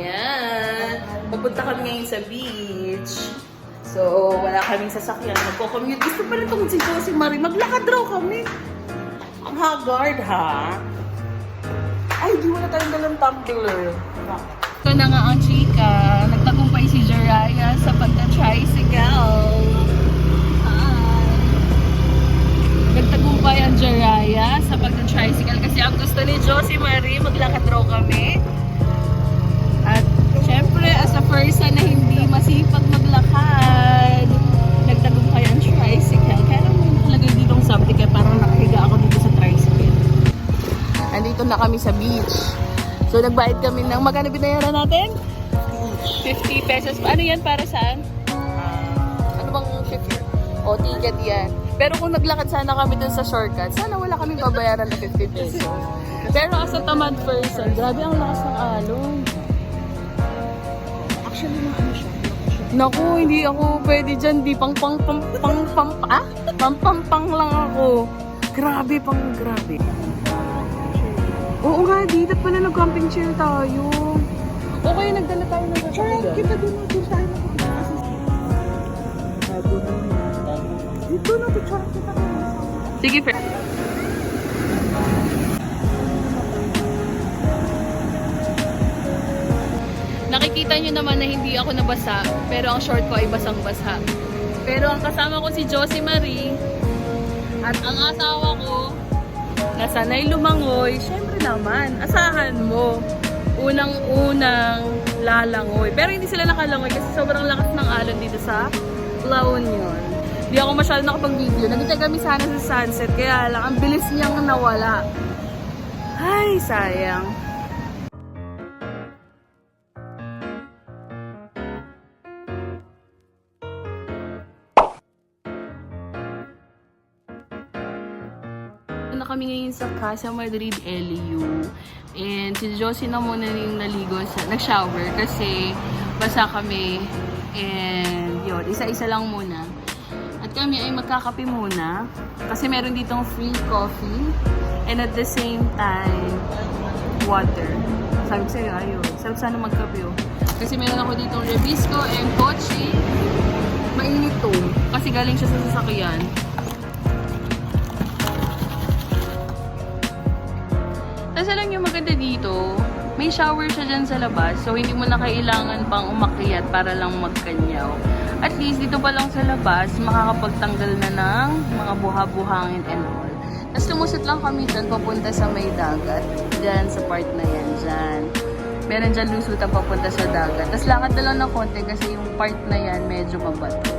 Yan. Pupunta kami ngayon sa beach. So, wala kaming sasakyan. Magko-commute. Gusto pa rin itong si Josie Marie. Maglakad raw kami. Ang haggard, ha? Ay, di wala tayong dalang tumbler. Ito na nga ang chika. Nagtagumpay si Jiraya sa pagka-tricycle. Nagtagumpay ang Jiraya sa pagka-tricycle kasi ang gusto ni Josie Marie, maglakad raw kami. Andito na kami sa beach. So, nagbayad kami ng, magkano binayaran natin? 50 pesos. Ano yan para saan? ano bang 50? O, ticket yan. Pero kung naglakad sana kami dun sa shortcut, sana wala kami babayaran ng 50 pesos. Pero as a tamad person, grabe ang lakas ng alon. Actually, na ano siya. Naku, hindi ako pwede dyan. Di pang pang pang pang pang ah? Pang pang pang lang ako. Grabe pang grabe. Di. Dapat pala nag-camping chair tayo. Okay, nagdala tayo ng Sure, sasakyan. kita doon na doon tayo kasi Bago na Dito na, picture kita. Sige, Fer. Nakikita nyo naman na hindi ako nabasa, pero ang short ko ay basang-basa. Pero ang kasama ko si Josie Marie, at ang asawa ko, na sanay lumangoy, syempre naman, asahan mo. Unang-unang lalangoy. Pero hindi sila nakalangoy kasi sobrang lakas ng alon dito sa La Union. Hindi ako masyado nakapag-video. Nagtya kami sana sa sunset, kaya lang, ang bilis niyang nawala. Ay, sayang. Kami ngayon sa Casa Madrid LU. And si Josie na muna yung naligo nag-shower kasi basa kami. And yun, isa-isa lang muna. At kami ay magkakape muna kasi meron ditong free coffee and at the same time, water. Sabi ko sa'yo, ayun. Sarap sana magkape oh. Kasi meron ako ditong Rebisco and Kochi. Mainit to. Kasi galing siya sa sasakyan. Tapos alam niyo maganda dito, may shower siya dyan sa labas. So, hindi mo na kailangan pang umakyat para lang magkanyaw. At least, dito pa lang sa labas, makakapagtanggal na ng mga buha-buhangin and all. Tapos lumusot lang kami dyan, papunta sa may dagat. Dyan, sa part na yan, dyan. Meron dyan lusutan papunta sa dagat. Tapos lakad na lang ng konti kasi yung part na yan medyo mabato.